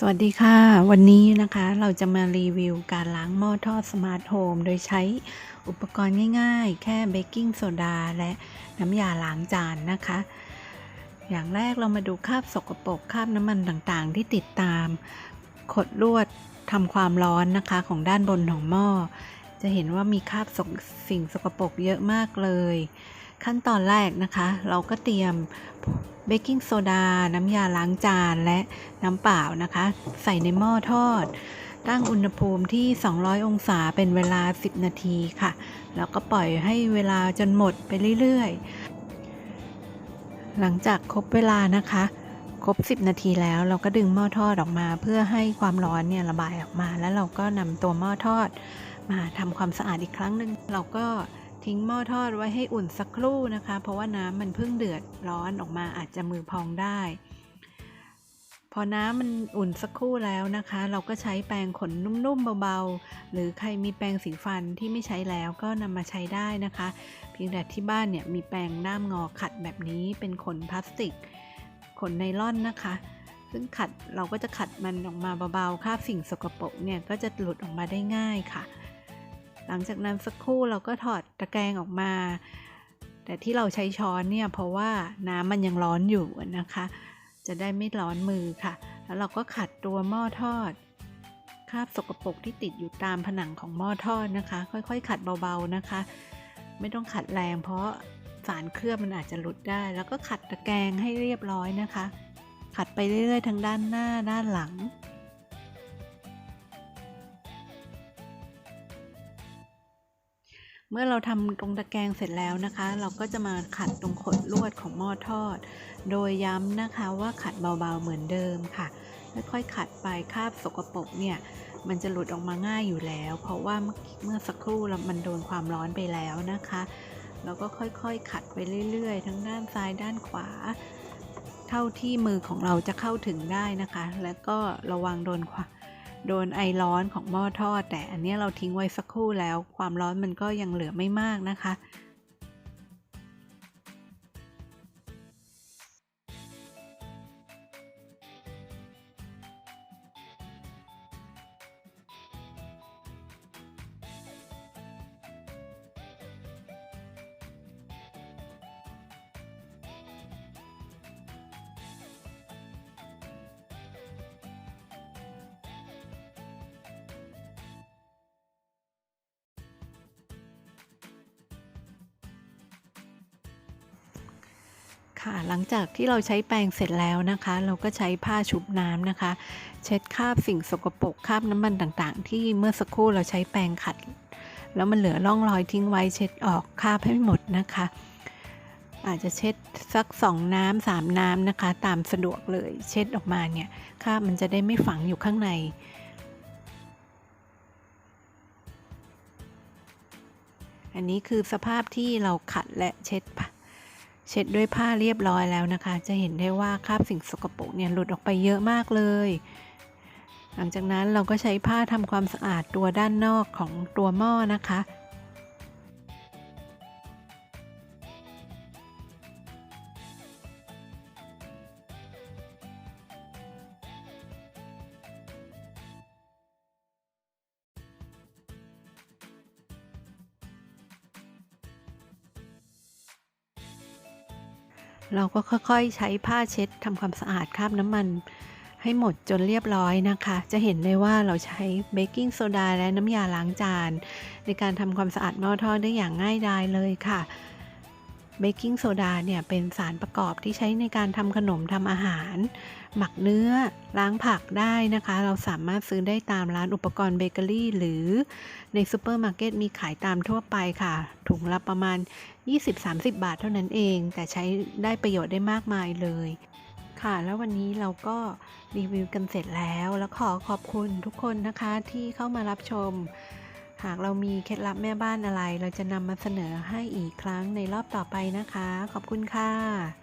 สวัสดีค่ะ วันนี้นะคะเราจะมารีวิวการล้างหม้อทอดสมาร์ทโฮมโดยใช้อุปกรณ์ง่ายๆ แค่เบกกิ้งโซดาและน้ำยาล้างจานนะคะ อย่างแรกเรามาดูคราบสกปรกคราบน้ำมันต่างๆ ที่ติดตามขดลวดทำความร้อนนะคะของด้านบนของหม้อ จะเห็นว่ามีคราบสกสิ่งสกปรกเยอะมากเลย ขั้นตอนแรกนะคะ เราก็เตรียมเบกกิ้งโซดา น้ำยาล้างจานและน้ำเปล่านะคะ ใส่ในหม้อทอด ตั้งอุณหภูมิที่ 200 องศาเป็นเวลา 10 นาทีค่ะ แล้วก็ปล่อยให้เวลาจนหมดไปเรื่อยๆ หลังจากครบเวลานะคะ ครบ 10 นาทีแล้วเราก็ดึงหม้อทอดออกมา เพื่อให้ความร้อนเนี่ยระบายออกมา แล้วเราก็นำตัวหม้อทอดมาทำความสะอาดอีกครั้งหนึ่งเราก็ ทิ้งหม้อทอดไว้ให้อุ่นสักครู่นะคะ เพราะว่าน้ำมันเพิ่งเดือดร้อนออกมาอาจจะมือพองได้ พอน้ำมันอุ่นสักครู่แล้วนะคะ เราก็ใช้แปรงขนนุ่มๆเบาๆ หรือใครมีแปรงสีฟันที่ไม่ใช้แล้วก็นำมาใช้ได้นะคะ เพียงแต่ที่บ้านเนี่ยมีแปรงด้ามงอขัดแบบนี้เป็นขนพลาสติก ขนไนล่อนนะคะซึ่งขัดเราก็จะขัดมันออกมาเบาๆคราบสิ่งสกปรกเนี่ยก็จะหลุดออกมาได้ง่ายค่ะ หลังจากนั้นสักครู่เราก็ถอด ตะแกรงออกมา แต่ที่เราใช้ช้อนเนี่ยเพราะว่าน้ำมันยังร้อนอยู่นะคะ จะได้ไม่ร้อนมือค่ะ แล้วเราก็ขัดตัวหม้อทอดคราบสกปรกที่ติดอยู่ตามผนังของหม้อทอดนะคะ ค่อยๆ ขัดเบาๆนะคะ ไม่ต้องขัดแรง เพราะสารเคลือบมันอาจจะหลุดได้ แล้วก็ขัดตะแกรงให้เรียบร้อยนะคะ ขัดไปเรื่อยๆ ทั้งด้านหน้าด้านหลัง เมื่อเราทำตรงตะแกรงเสร็จแล้วนะคะ เราก็จะมาขัดตรงขดลวดของหม้อทอด โดยย้ำนะคะว่าขัดเบาๆเหมือนเดิมค่ะ ค่อยๆขัดไปคราบสกปรกเนี่ยมันจะหลุดออกมาง่ายอยู่แล้ว เพราะว่าเมื่อสักครู่มันโดนความร้อนไปแล้วนะคะ เราก็ค่อยๆ ขัดไปเรื่อยๆ ทั้งด้านซ้ายด้านขวา เท่าที่มือของเราจะเข้าถึงได้นะคะ แล้วก็ระวังโดนความ โดนไอร้อนของหม้อทอด แต่อันนี้เราทิ้งไว้สักครู่แล้ว ความร้อนมันก็ยังเหลือไม่มากนะคะ ค่ะ หลังจากที่เราใช้แปรงเสร็จแล้วนะคะ เราก็ใช้ผ้าชุบน้ำนะคะ เช็ดคราบสิ่งสกปรกคราบน้ำมันต่างๆ ที่เมื่อสักครู่เราใช้แปรงขัด แล้วมันเหลือร่องรอยทิ้งไว้เช็ดออกคราบให้หมดนะคะ อาจจะเช็ดสักสองน้ำสามน้ำนะคะ ตามสะดวกเลยเช็ดออกมาเนี่ยคราบมันจะได้ไม่ฝังอยู่ข้างในอันนี้คือสภาพที่เราขัดและเช็ดผ้า เช็ดด้วยผ้าเรียบร้อยแล้วนะคะ จะเห็นได้ว่าคราบสิ่งสกปรกเนี่ยหลุดออกไปเยอะมากเลย หลังจากนั้นเราก็ใช้ผ้าทำความสะอาดตัวด้านนอกของตัวหม้อนะคะ เราก็ค่อยๆใช้ผ้าเช็ดทำความสะอาดคราบน้ำมัน ให้หมดจนเรียบร้อยนะคะ จะเห็นได้ว่าเราใช้เบกกิ้งโซดาและน้ำยาล้างจาน ในการทำความสะอาดหม้อทอดได้อย่างง่ายดายเลยค่ะ เบกกิ้งโซดาเนี่ยเป็นสารประกอบที่ใช้ในการทำขนมทำอาหาร หมักเนื้อล้างผักได้นะคะ เราสามารถซื้อได้ตามร้านอุปกรณ์เบเกอรี่ หรือในซูเปอร์มาร์เก็ตมีขายตามทั่วไปค่ะ ถุงละประมาณ 20-30 บาทเท่านั้นเอง แต่ใช้ได้ประโยชน์ได้มากมายเลยค่ะแล้ววันนี้เราก็รีวิวกันเสร็จแล้ว แล้วขอขอบคุณทุกคนนะคะที่เข้ามารับชม หากเรามีเคล็ดลับแม่บ้านอะไร เราจะนำมาเสนอให้อีกครั้งในรอบต่อไปนะคะ ขอบคุณค่ะ